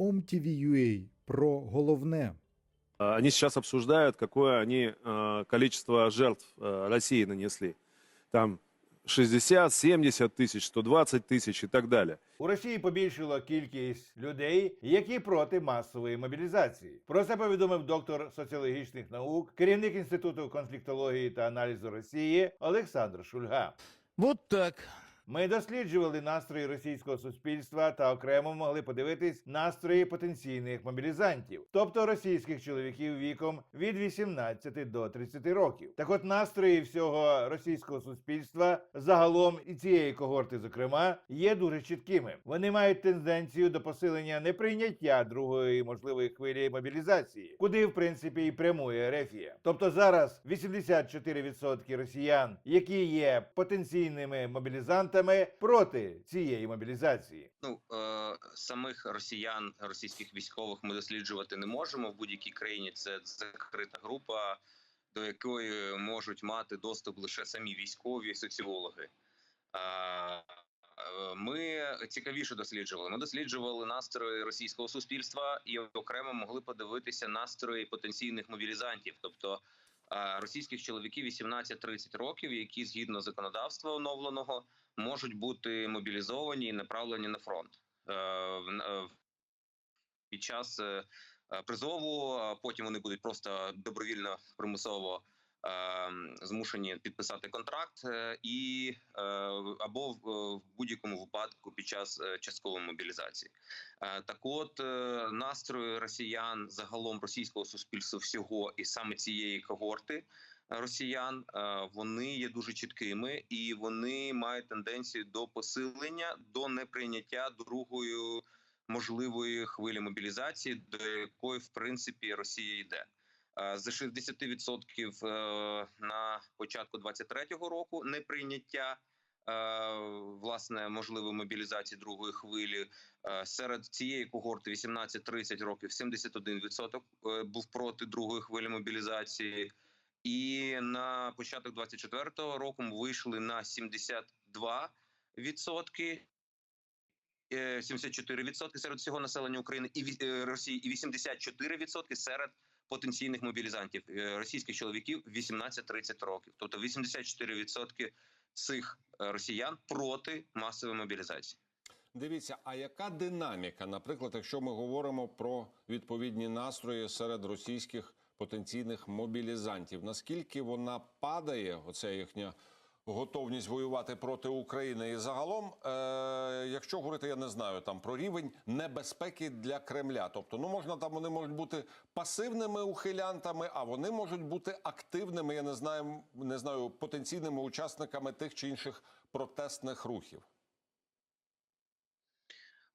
OMTV.ua про головне. А, Они сейчас обсуждают, какое они э, количество жертв э, России нанесли. Там 60, 70 тысяч, 120 тысяч и так далее. У Росії побільшила кількість людей, які проти масової мобілізації. Про це повідомив доктор соціологічних наук, керівник інституту конфліктології та аналізу Росії Олександр Шульга. Вот так. ми досліджували настрої російського суспільства та окремо могли подивитись настрої потенційних мобілізантів, тобто російських чоловіків віком від 18 до 30 років. Так от настрої всього російського суспільства загалом і цієї когорти, зокрема, є дуже чіткими. Вони мають тенденцію до посилення неприйняття другої можливої хвилі мобілізації, куди в принципі і прямує Рефія. Тобто зараз 84% росіян, які є потенційними мобілізантами, проти цієї мобілізації. Ну е, самих росіян, російських військових ми досліджувати не можемо в будь-якій країні. Це закрита група, до якої можуть мати доступ лише самі військові соціологи. Е, Ми цікавіше досліджували. Ми досліджували настрої російського суспільства і окремо могли подивитися настрої потенційних мобілізантів, тобто е, російських чоловіків 18-30 років, які згідно законодавства оновленого можуть бути мобілізовані і направлені на фронт Е, е, під час е, призову. Потім вони будуть просто добровільно примусово змушені підписати контракт, і або в, будь-якому випадку під час часткової мобілізації. Так, от настрої росіян загалом російського суспільства всього і саме цієї когорти росіян е, вони є дуже чіткими і вони мають тенденцію до посилення до неприйняття другої можливої хвилі мобілізації, до якої в принципі Росія йде. Е, За 60% е, на початку 23-го року неприйняття власне можливої мобілізації другої хвилі серед цієї когорти 18-30 років 71% е, був проти другої хвилі мобілізації. І на початок 24-го року ми вийшли на 72 відсотки. 74 відсотки серед всього населення України і е, Росії, і 84 відсотки серед потенційних мобілізантів е, російських чоловіків 18-30 років. Тобто 84 відсотки цих е, росіян проти масової мобілізації. Дивіться, а яка динаміка, наприклад, якщо ми говоримо про відповідні настрої серед російських потенційних мобілізантів, наскільки вона падає, оця їхня готовність воювати проти України, і загалом, е, якщо говорити, я не знаю там про рівень небезпеки для Кремля, тобто, ну можна там вони можуть бути пасивними ухилянтами, а вони можуть бути активними. Я не знаю, не знаю, потенційними учасниками тих чи інших протестних рухів.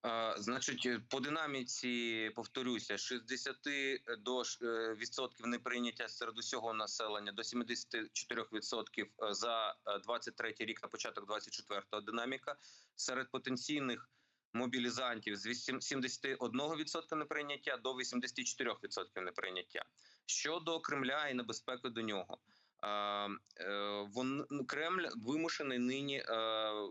Е, Значить, е, по динаміці повторюся: 60 до е, відсотків неприйняття серед усього населення до 74 відсотків е, за 23 рік на початок 24-го динаміка серед потенційних мобілізантів з 8 71 відсотка неприйняття до 84 відсотків неприйняття. Щодо Кремля і небезпеки до нього. Е, Вон ну, Кремль вимушений нині е,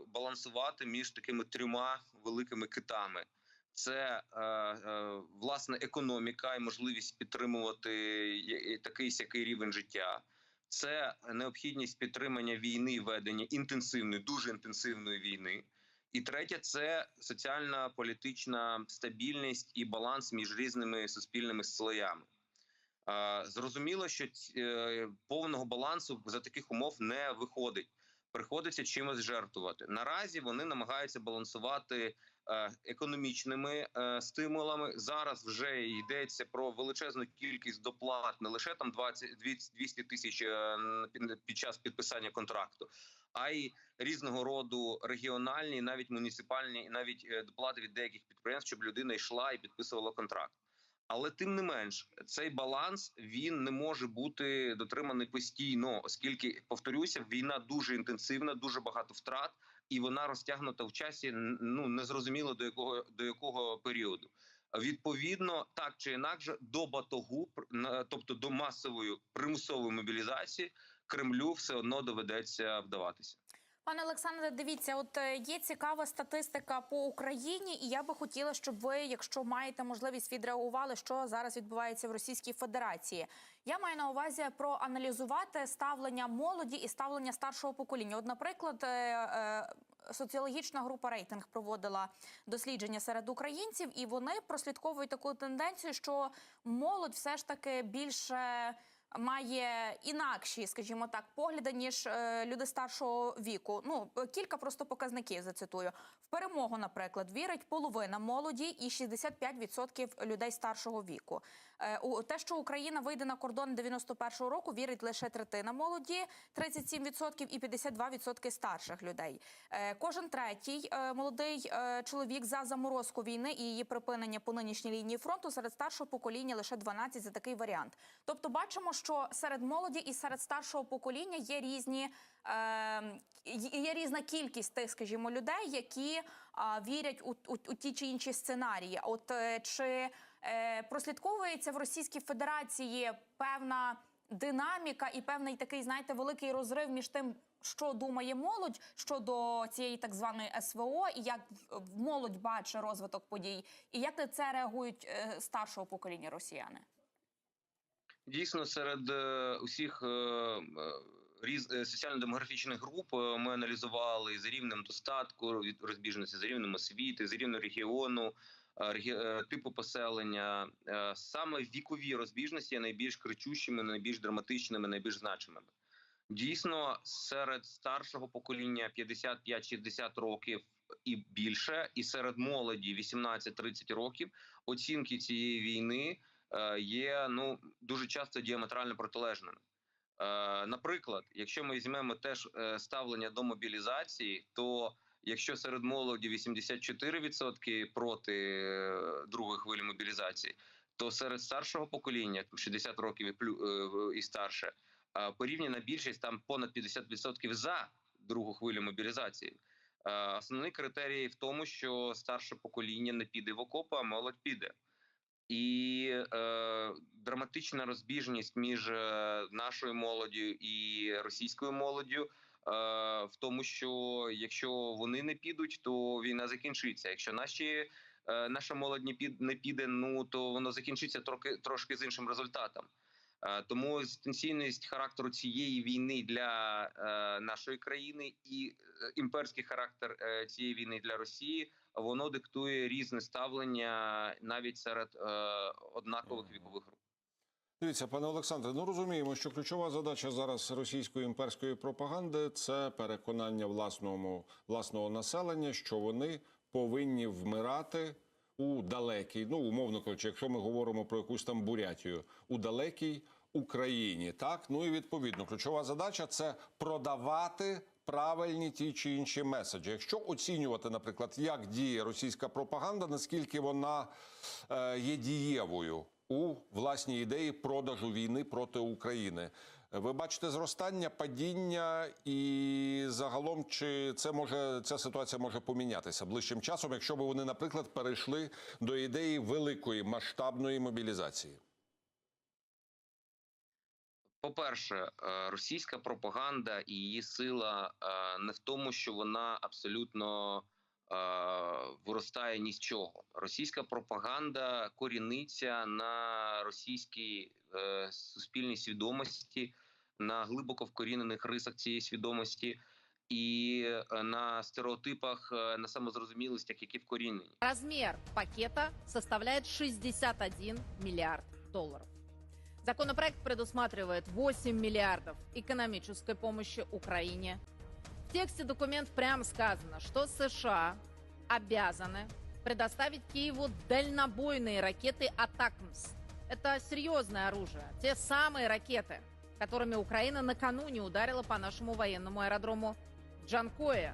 балансувати між такими трьома великими китами. Це е, власне економіка і можливість підтримувати такий сякий рівень життя. Це необхідність підтримання війни ведення інтенсивної, дуже інтенсивної війни. І третє це соціальна політична стабільність і баланс між різними суспільними слоями. Е, Зрозуміло, що е, повного балансу за таких умов не виходить. Приходиться чимось жертвувати. Наразі вони намагаються балансувати е, економічними стимулами. Зараз вже йдеться про величезну кількість доплат, не лише там 20 200 тисяч під- час підписання контракту, а й різного роду регіональні, навіть муніципальні, навіть доплати від деяких підприємств, щоб людина йшла і підписувала контракт. Але тим не менш, цей баланс він не може бути дотриманий постійно, оскільки повторюся, війна дуже інтенсивна, дуже багато втрат, і вона розтягнута в часі. Ну незрозуміло до якого до якого періоду. Відповідно, так чи інакше, до батогу, тобто до масової примусової мобілізації, Кремлю все одно доведеться вдаватися. Пане Олександре, дивіться, от е, є цікава статистика по Україні, і я би хотіла, щоб ви, якщо маєте можливість, відреагували, що зараз відбувається в Російській Федерації. Я маю на увазі проаналізувати ставлення молоді і ставлення старшого покоління. От, наприклад, е, е, соціологічна група рейтинг проводила дослідження серед українців, і вони прослідковують таку тенденцію, що молодь все ж таки більше має інакші, скажімо так, погляди ніж е, люди старшого віку. Ну е, кілька просто показників зацитую. В перемогу, наприклад, вірить половина молоді і 65% людей старшого віку. Е, те, що Україна вийде на кордон 91-го року, вірить лише третина молоді, 37% і 52% старших людей. Е, кожен третій е, молодий чоловік за заморозку війни і її припинення по нинішній лінії фронту серед старшого покоління лише 12 за такий варіант. Тобто, бачимо, що серед молоді і серед старшого покоління є різні. Е, є різна кількість тих, скажімо, людей, які вірять у, у, у ті чи інші сценарії. От чи прослідковується в Російській Федерації певна динаміка і певний такий, знаєте, великий розрив між тим, що думає молодь щодо цієї так званої СВО, і як молодь бачить розвиток подій, і як на це реагують е, старшого покоління росіяни? Дійсно, серед е, усіх е, е, різ е, соціально-демографічних груп е, ми аналізували за рівнем достатку від розбіжності, за рівнем освіти, за рівнем регіону, е, регі- е, типу поселення. Е, Саме вікові розбіжності є найбільш кричущими, найбільш драматичними, найбільш значимими. Дійсно, серед старшого покоління 55-60 років і більше, і серед молоді 18-30 років оцінки цієї війни е, є ну дуже часто діаметрально протилежними. Е, Наприклад, якщо ми візьмемо теж е, ставлення до мобілізації, то якщо серед молоді 84% проти е, другої хвилі мобілізації, то серед старшого покоління 60 років і плю- е, і старше порівняна більшість там понад 50% за другу хвилю мобілізації. Основний критерій в тому, що старше покоління не піде в окопи, а молодь піде. І е, драматична розбіжність між е, нашою молоддю і російською молоддю в тому, що якщо вони не підуть, то війна закінчиться. Якщо наші е, наша молодь не під не піде, ну то воно закінчиться трохи трошки з іншим результатом. Е, Тому дистанційність характеру цієї війни для е, нашої країни і е, імперський характер е, цієї війни для Росії воно диктує різне ставлення навіть серед е, однакових вікових груп. Дивіться, пане Олександре, ну розуміємо, що ключова задача зараз російської імперської пропаганди це переконання власного, власного населення, що вони повинні вмирати у далекій, ну умовно кажучи, якщо ми говоримо про якусь там Бурятію, у далекій Україні. Так, ну і відповідно, ключова задача це продавати. Правильні ті чи інші меседжі. Якщо оцінювати, наприклад, як діє російська пропаганда, наскільки вона е, є дієвою у власній ідеї продажу війни проти України, ви бачите зростання, падіння, і загалом чи це може ця ситуація може помінятися ближчим часом, якщо б вони, наприклад, перейшли до ідеї великої масштабної мобілізації? По-перше, е, російська пропаганда і її сила е, не в тому, що вона абсолютно виростає ні з чого. Російська пропаганда коріниться на російській е, суспільній свідомості, на глибоко вкорінених рисах цієї свідомості і е, на стереотипах, е, на самозрозумілостях, які вкорінені. Размер пакета составляет 61 миллиард долларов. Законопроект предусматривает 8 миллиардов экономической помощи Украине. Тексте документ прямо сказано, что США обязаны предоставить Киеву дальнобойные ракеты «Атакмс». Это серьезное оружие. Те самые ракеты, которыми Украина накануне ударила по нашему военному аэродрому в Джанкое.